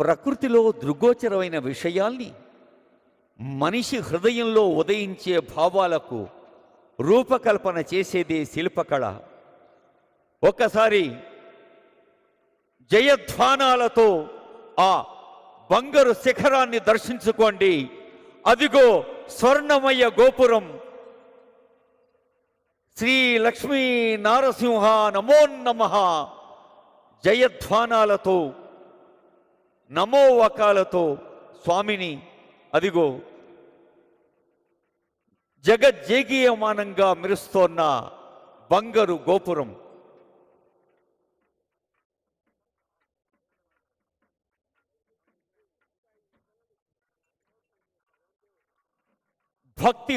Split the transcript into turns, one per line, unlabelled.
ప్రకృతిలో దృగోచరమైన విషయాల్ని మనిషి హృదయంలో ఉదయించే భావాలకు రూపకల్పన చేసేదే శిల్పకళ. ఒక్కసారి జయధ్వానాలతో ఆ బంగారు శిఖరాన్ని దర్శించుకోండి. అదిగో స్వర్ణమయ గోపురం. శ్రీ లక్ష్మీ నారసింహ నమో నమ. జయధ్వానాలతో నమో వకాలతో స్వామిని అదిగో జగజ్జేగీయమానంగా మెరుస్తోన్న బంగారు గోపురం. భక్తి